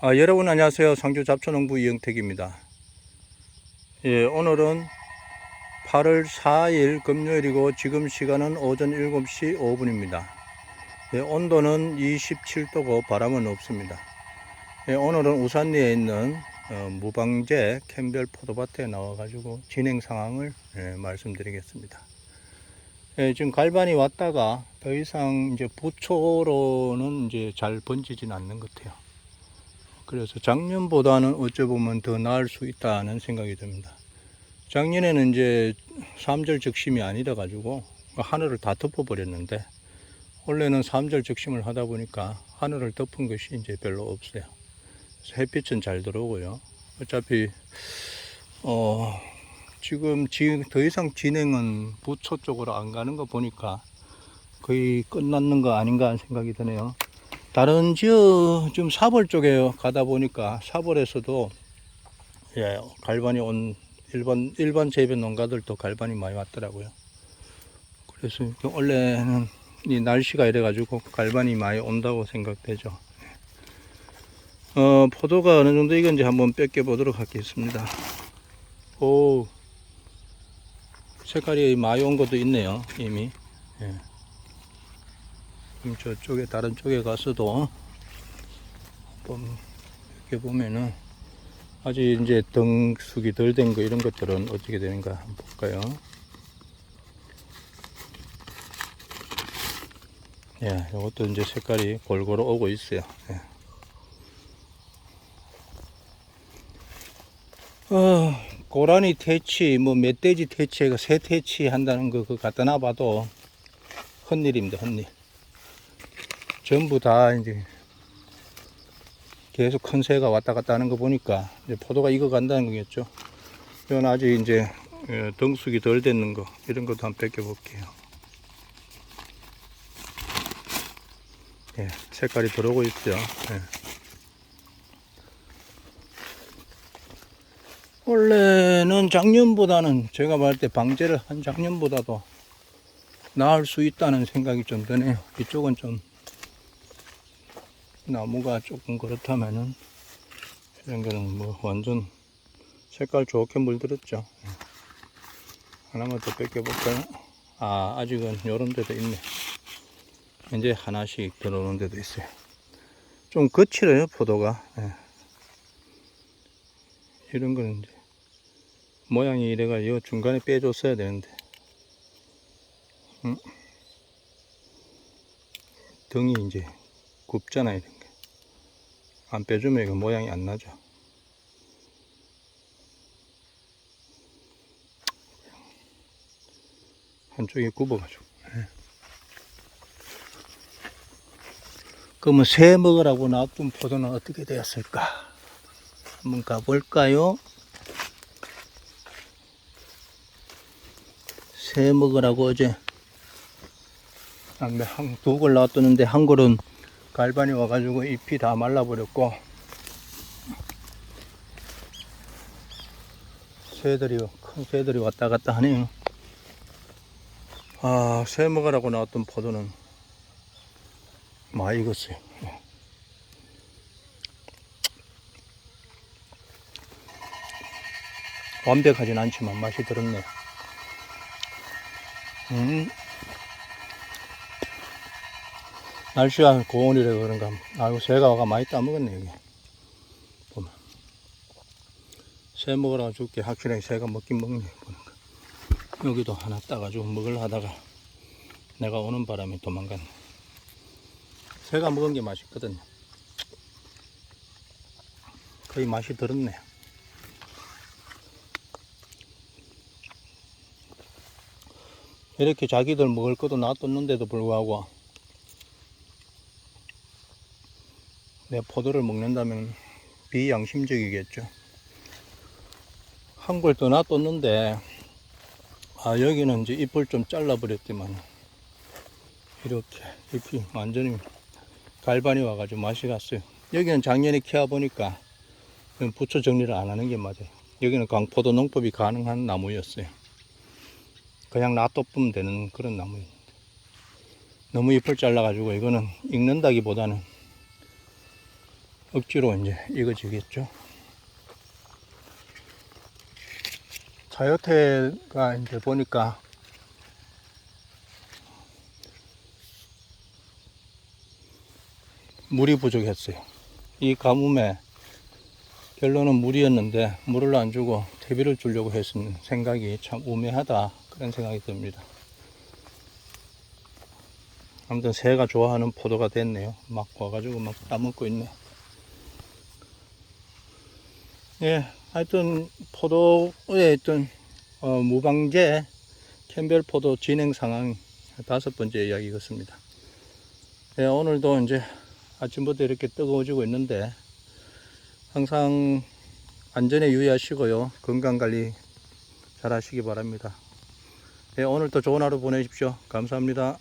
아, 여러분 안녕하세요. 상주 잡초농부 이영택입니다. 예, 오늘은 8월 4일 금요일이고 지금 시간은 오전 7시 5분입니다. 예, 온도는 27도고 바람은 없습니다. 예, 오늘은 우산리에 있는 어, 무방제 캠벨 포도밭에 나와가지고 진행 상황을 예, 말씀드리겠습니다. 예, 지금 갈반이 왔다가 더 이상 이제 부초로는 이제 잘 번지진 않는 것 같아요. 그래서 작년보다는 어찌 보면 더 나을 수 있다는 생각이 듭니다. 작년에는 이제 3절 적심이 아니라 가지고 하늘을 다 덮어버렸는데 원래는 3절 적심을 하다 보니까 하늘을 덮은 것이 이제 별로 없어요. 햇빛은 잘 들어오고요. 어차피 어 지금 지- 더 이상 진행은 부초 쪽으로 안 가는 거 보니까 거의 끝났는 거 아닌가 하는 생각이 드네요. 다른 지역 지금 사벌 쪽에 가다 보니까 사벌에서도 예, 갈반이 온 일반 일반 재배 농가들도 갈반이 많이 왔더라고요. 그래서 원래는 이 날씨가 이래 가지고 갈반이 많이 온다고 생각되죠. 어, 포도가 어느 정도 익은지 한번 뺏겨 보도록 하겠습니다. 오, 색깔이 많이 온 것도 있네요, 이미. 예. 저쪽에 다른 쪽에 가서도 이렇게 보면은 아직 이제 등숙이 덜 된 거 이런 것들은 어떻게 되는가 한번 볼까요? 예, 이것도 이제 색깔이 골고루 오고 있어요. 예. 어, 고라니 퇴치, 뭐 멧돼지 퇴치가 새 퇴치 한다는 거 그거 갖다 놔봐도 헛일입니다, 헛일. 전부 다 이제 계속 큰 새가 왔다 갔다 하는 거 보니까 이제 포도가 익어 간다는 거겠죠. 이건 아직 이제 어, 등숙이 덜 됐는 거 이런 것도 한번 뺏겨 볼게요. 예, 색깔이 들어오고 있어요. 예. 원래는 작년보다는 제가 봤을 때 방제를 한 작년보다도 나을 수 있다는 생각이 좀 드네요. 이쪽은 좀 나무가 조금 그렇다면은 이런 거는 뭐 완전 색깔 좋게 물들었죠. 하나만 더 뺏겨볼까요? 아, 아직은 요런 데도 있네. 이제 하나씩 들어오는 데도 있어요. 좀 거칠어요, 포도가. 예. 이런 거는 이제 모양이 이래가 요 중간에 빼줬어야 되는데. 음. 등이 이제 굽잖아요. 안 빼주면 이거 모양이 안 나죠. 한쪽이 굽어가지고. 예. 그러면 새 먹으라고 놔둔 포도는 어떻게 되었을까? 한번 가볼까요? 새 먹으라고 어제 한두 골 놔뒀는데 한 골은 갈반이 와가지고 잎이 다 말라버렸고 새들이 큰 새들이 왔다 갔다 하네요. 아, 새 먹으라고 나왔던 포도는 많이 익었어요. 완벽하진 않지만 맛이 들었네요. 음. 날씨가 고온이라 그런가. 아이고, 새가 와가 많이 따먹었네, 여기. 보면. 새 먹으라고 줄게. 확실하게 새가 먹긴 먹네, 보니까. 여기도 하나 따가지고 먹으려 하다가 내가 오는 바람에 도망갔네. 새가 먹은 게 맛있거든요. 거의 맛이 들었네. 이렇게 자기들 먹을 것도 놔뒀는데도 불구하고 내 포도를 먹는다면 비양심적이겠죠. 한골더 놔뒀는데 아 여기는 이제 잎을 좀 잘라버렸지만 이렇게 잎이 완전히 갈반이 와가지고 맛이 갔어요. 여기는 작년에 키워 보니까 부처 정리를 안 하는 게 맞아요. 여기는 강포도 농법이 가능한 나무였어요. 그냥 놔둬보면 되는 그런 나무였는데 너무 잎을 잘라가지고 이거는 익는다기보다는 억지로 이제 익어지겠죠. 자요태가 이제 보니까 물이 부족했어요. 이 가뭄에 결론은 물이었는데 물을 안 주고 퇴비를 주려고 했은 생각이 참 우매하다 그런 생각이 듭니다. 아무튼 새가 좋아하는 포도가 됐네요. 막 와가지고 막 따먹고 있네. 예, 하여튼 포도에 있던 어, 무방제 캠벨 포도 진행 상황 다섯 번째 이야기였습니다. 예, 오늘도 이제 아침부터 이렇게 뜨거워지고 있는데 항상 안전에 유의하시고요. 건강 관리 잘 하시기 바랍니다. 예, 오늘도 좋은 하루 보내십시오. 감사합니다.